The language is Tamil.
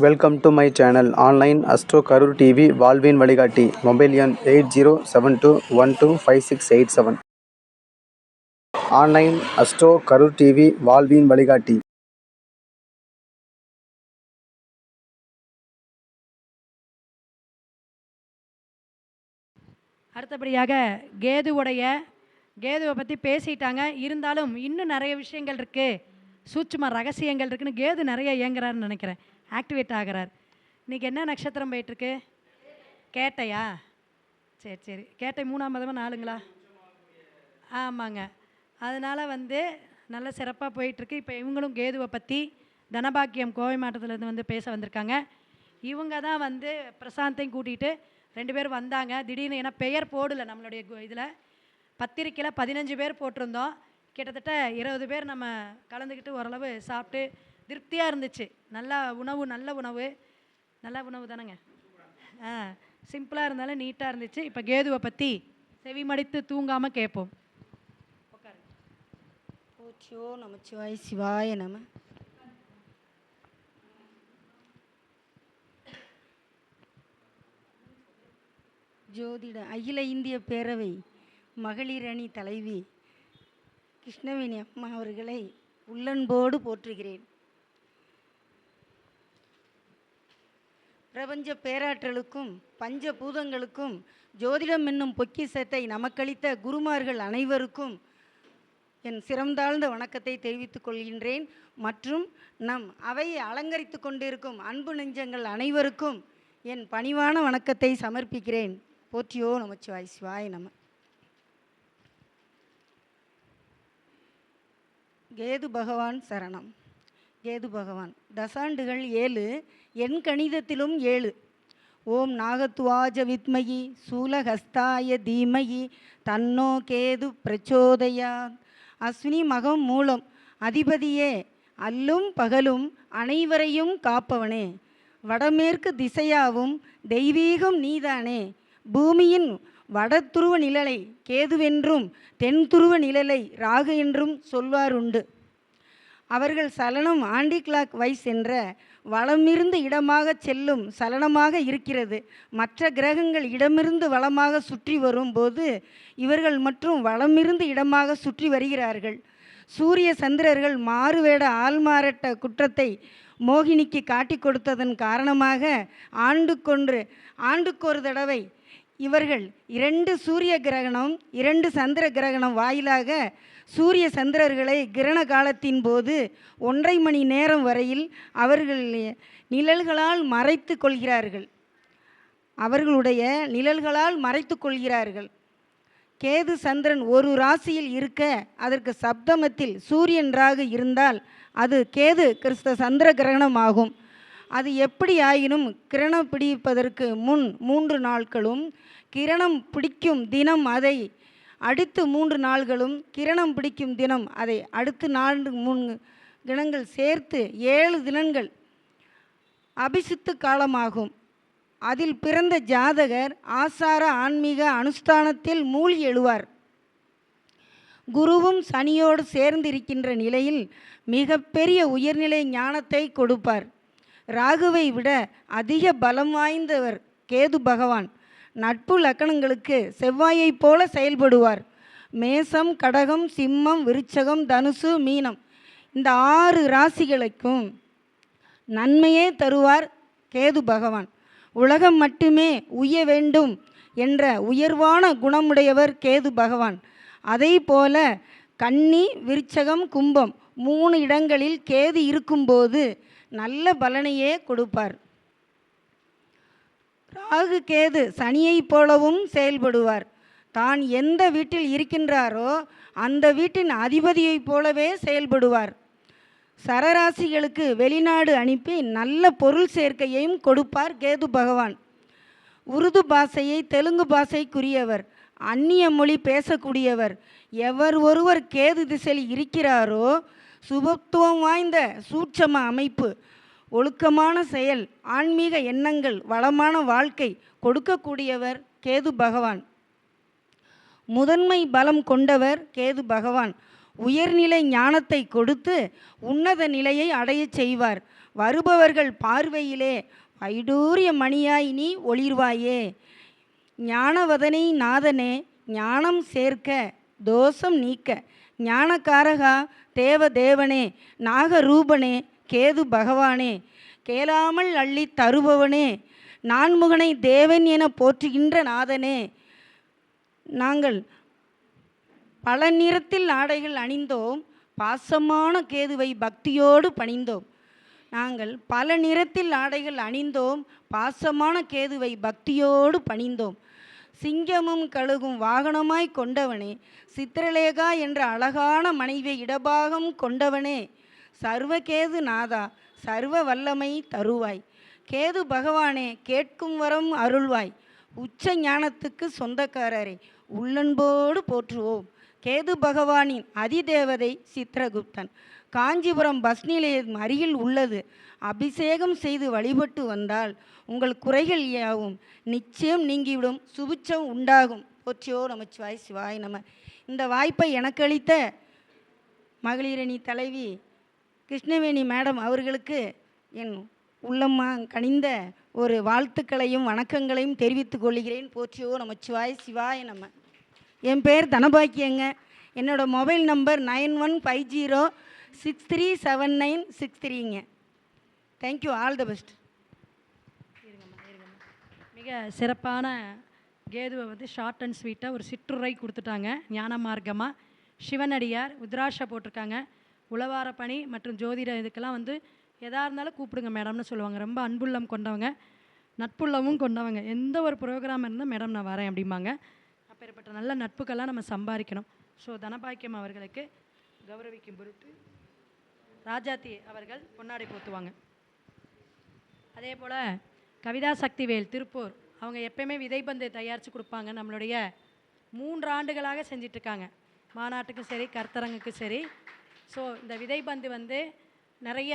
Welcome to my channel online Astro Karur TV வாழ்வின் வழிகாட்டி மொபைல் எண் eight zero seven two one two five six eight seven online Astro Karur TV வாழ்வின் வழிகாட்டி அடுத்தபடியாக கேதுவுடைய கேதுவை பற்றி பேசிட்டாங்க. இருந்தாலும் இன்னும் நிறைய விஷயங்கள் இருக்குது சூட்சும ரகசியங்கள் இருக்குன்னு கேது நிறைய இயங்குறாருன்னு நினைக்கிறேன். ஆக்டிவேட் ஆகிறார். இன்றைக்கி என்ன நட்சத்திரம் போயிட்டுருக்கு? கேட்டையா? சரி சரி. கேட்டை மூணாம் மதமாக நாலுங்களா? ஆமாங்க. அதனால் வந்து நல்ல சிறப்பாக போயிட்டுருக்கு. இப்போ இவங்களும் கேதுவை பற்றி தனபாக்கியம் கோவை மாவட்டத்துலேருந்து வந்து பேச வந்திருக்காங்க. இவங்க தான் வந்து பிரசாந்தையும் கூட்டிகிட்டு ரெண்டு பேரும் வந்தாங்க. திடீர்னு ஏன்னா பெயர் போடலை நம்மளுடைய இதில். பத்திரிக்கையில் பதினஞ்சு பேர் போட்டிருந்தோம். கிட்டத்தட்ட இருபது பேர் நம்ம கலந்துக்கிட்டு ஓரளவு சாப்பிட்டு திருப்தியாக இருந்துச்சு. நல்லா உணவு நல்ல உணவு. நல்ல உணவு தானேங்க? ஆ சிம்பிளாக இருந்தாலும் நீட்டாக இருந்துச்சு. இப்போ கேதுவை பற்றி செவி மடித்து தூங்காமல் கேட்போம் ஓச்சியோ நமச்சிவாய் சிவாய நம. ஜோதிட அகில இந்திய பேரவை மகளிர் அணி தலைவி கிருஷ்ணவேணி அம்மா அவர்களை உள்ளன்போடு போற்றுகிறேன். பிரபஞ்ச பேராற்றலுக்கும் பஞ்ச பூதங்களுக்கும் ஜோதிடம் என்னும் பொக்கிசத்தை நமக்களித்த குருமார்கள் அனைவருக்கும் என் சிறந்தாழ்ந்த வணக்கத்தை தெரிவித்துக் கொள்கின்றேன். மற்றும் நம் அவையை அலங்கரித்து கொண்டிருக்கும் அன்பு நெஞ்சங்கள் அனைவருக்கும் என் பணிவான வணக்கத்தை சமர்ப்பிக்கிறேன். போற்றியோ நமச்சிவாய் சிவாய் நம. கேது பகவான் சரணம். கேது பகவான். தசாண்டுகள் ஏழு என் கணிதத்திலும் ஏழு. ஓம் நாகத்வாஜ வித்மகி சூலஹஸ்தாய தீமகி தன்னோ கேது பிரச்சோதயா அஸ்வினி மகம் மூலம் அதிபதியே அல்லும் பகலும் அனைவரையும் காப்பவனே. வடமேற்கு திசையாவும் தெய்வீகம் நீதானே. பூமியின் வடதுருவ நிழலை கேதுவென்றும் தென்துருவ நிழலை ராகு என்றும் சொல்வாருண்டு. அவர்கள் சலனம் ஆண்டி கிளாக் வைஸ் என்ற வளமிருந்து இடமாக செல்லும் சலனமாக இருக்கிறது. மற்ற கிரகங்கள் இடமிருந்து வளமாக சுற்றி வரும்போது இவர்கள் மற்றும் வளமிருந்து இடமாக சுற்றி வருகிறார்கள். சூரிய சந்திரர்கள் மாறுவேட ஆள்மாறட்ட குற்றத்தை மோகினிக்கு காட்டி கொடுத்ததன் காரணமாக ஆண்டுக்கொன்று ஆண்டுக்கொரு தடவை இவர்கள் இரண்டு சூரிய கிரகணம் இரண்டு சந்திர கிரகணம் வாயிலாக சூரிய சந்திரர்களை கிரண காலத்தின் போது ஒன்றை மணி நேரம் வரையில் அவர்கள் நிழல்களால் மறைத்து கொள்கிறார்கள். அவர்களுடைய நிழல்களால் மறைத்து கொள்கிறார்கள். கேது சந்திரன் ஒரு ராசியில் இருக்க அதற்கு சப்தமத்தில் சூரியன்றாக இருந்தால் அது கேது கிறிஸ்த சந்திர கிரகணம் ஆகும். அது எப்படி ஆயினும் கிரணம் பிடிப்பதற்கு முன் மூன்று நாட்களும் கிரணம் பிடிக்கும் தினம் அதை அடுத்து மூன்று நாள்களும் கிரணம் பிடிக்கும் தினம். அதை அடுத்து நான்கு மூணு தினங்கள் சேர்த்து ஏழு தினங்கள் அபிசித்து காலமாகும். அதில் பிறந்த ஜாதகர் ஆசார ஆன்மீக அனுஷ்டானத்தில் மூழ்கி எழுவார். குருவும் சனியோடு சேர்ந்திருக்கின்ற நிலையில் மிகப்பெரிய உயர்நிலை ஞானத்தை கொடுப்பார். ராகுவை விட அதிக பலம் வாய்ந்தவர் கேது பகவான். நட்பு லக்கணங்களுக்கு செவ்வாயைப் போல செயல்படுவார். மேசம் கடகம் சிம்மம் விருச்சகம் தனுசு மீனம். இந்த ஆறு ராசிகளுக்கும் நன்மையே தருவார் கேது பகவான். உலகம் மட்டுமே உய்ய வேண்டும் என்ற உயர்வான குணமுடையவர் கேது பகவான். அதே போல கன்னி விருச்சகம் கும்பம் மூணு இடங்களில் கேது இருக்கும்போது நல்ல பலனையே கொடுப்பார். ராகு கேது சனியைப் போலவும் செயல்படுவார். தான் எந்த வீட்டில் இருக்கின்றாரோ அந்த வீட்டின் அதிபதியைப் போலவே செயல்படுவார். சரராசிகளுக்கு வெளிநாடு அனுப்பி நல்ல பொருள் சேர்க்கையையும் கொடுப்பார் கேது பகவான். உருது பாஷையை தெலுங்கு பாஷைக்குரியவர் அந்நிய மொழி பேசக்கூடியவர். எவர் ஒருவர் கேது திசையில் இருக்கிறாரோ சுபத்துவம் வாய்ந்த சூட்சம அமைப்பு. ஒழுக்கமான செயல் ஆன்மீக எண்ணங்கள் வளமான வாழ்க்கை கொடுக்கக்கூடியவர் கேது பகவான். முதன்மை பலம் கொண்டவர் கேது பகவான். உயர்நிலை ஞானத்தை கொடுத்து உன்னத நிலையை அடையச் செய்வார். வருபவர்கள் பார்வையிலே வைடூரிய மணியாய் நீ ஒளிர்வாயே. ஞானவதனை நாதனே ஞானம் சேர்க்க தோஷம் நீக்க. ஞானக்காரகா தேவதேவனே நாகரூபனே கேது பகவானே கேளாமல் அள்ளி தருபவனே நான்முகனை தேவன் என போற்றுகின்ற நாதனே. நாங்கள் பல நிறத்தில் ஆடைகள் அணிந்தோம் பாசமான கேதுவை பக்தியோடு பணிந்தோம். நாங்கள் பல நிறத்தில் ஆடைகள் அணிந்தோம் பாசமான கேதுவை பக்தியோடு பணிந்தோம். சிங்கமும் கழுகும் வாகனமாய் கொண்டவனே சித்திரலேகா என்ற அழகான மனைவி இடபாகம் கொண்டவனே. சர்வகேது நாதா சர்வ வல்லமை தருவாய். கேது பகவானே கேட்கும் வரம் அருள்வாய். உச்ச ஞானத்துக்கு சொந்தக்காரரை உள்ளன்போடு போற்றுவோம். கேது பகவானின் அதிதேவதை சித்திரகுப்தன். காஞ்சிபுரம் பஸ் நிலையம் அருகில் உள்ளது. அபிஷேகம் செய்து வழிபட்டு வந்தால் உங்கள் குறைகள் யாவும்? நிச்சயம் நீங்கிவிடும். சுபிச்சம் உண்டாகும். போற்றியோ நமச்சிவாய் சிவாய் நம. இந்த வாய்ப்பை எனக்கு அளித்த மகளிரணி தலைவி கிருஷ்ணவேணி மேடம் அவர்களுக்கு என் உள்ளம்மா கனிந்த ஒரு வாழ்த்துக்களையும் வணக்கங்களையும் தெரிவித்துக் கொள்கிறேன். போற்றியோ நமச்சிவாய் சிவாய நம்ம என் பேர் தனபாக்கியங்க. என்னோட mobile number nine one five zero six three seven nine six த்ரீங்க. Thank you all the best மிக சிறப்பான கேதுவை வந்து ஷார்ட் அண்ட் ஸ்வீட்டாக ஒரு சிற்றுரை கொடுத்துட்டாங்க. ஞான மார்க்கமாக சிவனடியார் உத்ராஷா போட்டிருக்காங்க. உளவார பணி மற்றும் ஜோதிட இதுக்கெல்லாம் வந்து எதாக இருந்தாலும் கூப்பிடுங்க மேடம்னு சொல்லுவாங்க. ரொம்ப அன்புள்ளம் கொண்டவங்க நட்புள்ளமும் கொண்டவங்க. எந்த ஒரு ப்ரோக்ராம் இருந்தால் மேடம் நான் வரேன் அப்படிம்பாங்க. அப்பேற்பட்ட நல்ல நட்புக்கெல்லாம் நம்ம சம்பாதிக்கணும். ஸோ தனபாக்கியம் அவர்களுக்கு கௌரவிக்கும் பொருட்டு ராஜாத்தி அவர்கள் பொன்னாடை போத்துவாங்க. அதே போல் கவிதா சக்திவேல் திருப்பூர். அவங்க எப்பயுமே விதைப்பந்து தயாரித்து கொடுப்பாங்க. நம்மளுடைய மூன்று ஆண்டுகளாக செஞ்சிட்ருக்காங்க மாநாட்டுக்கும் சரி கருத்தரங்குக்கும் சரி ஸோ இந்த விதைப்பந்து வந்து நிறைய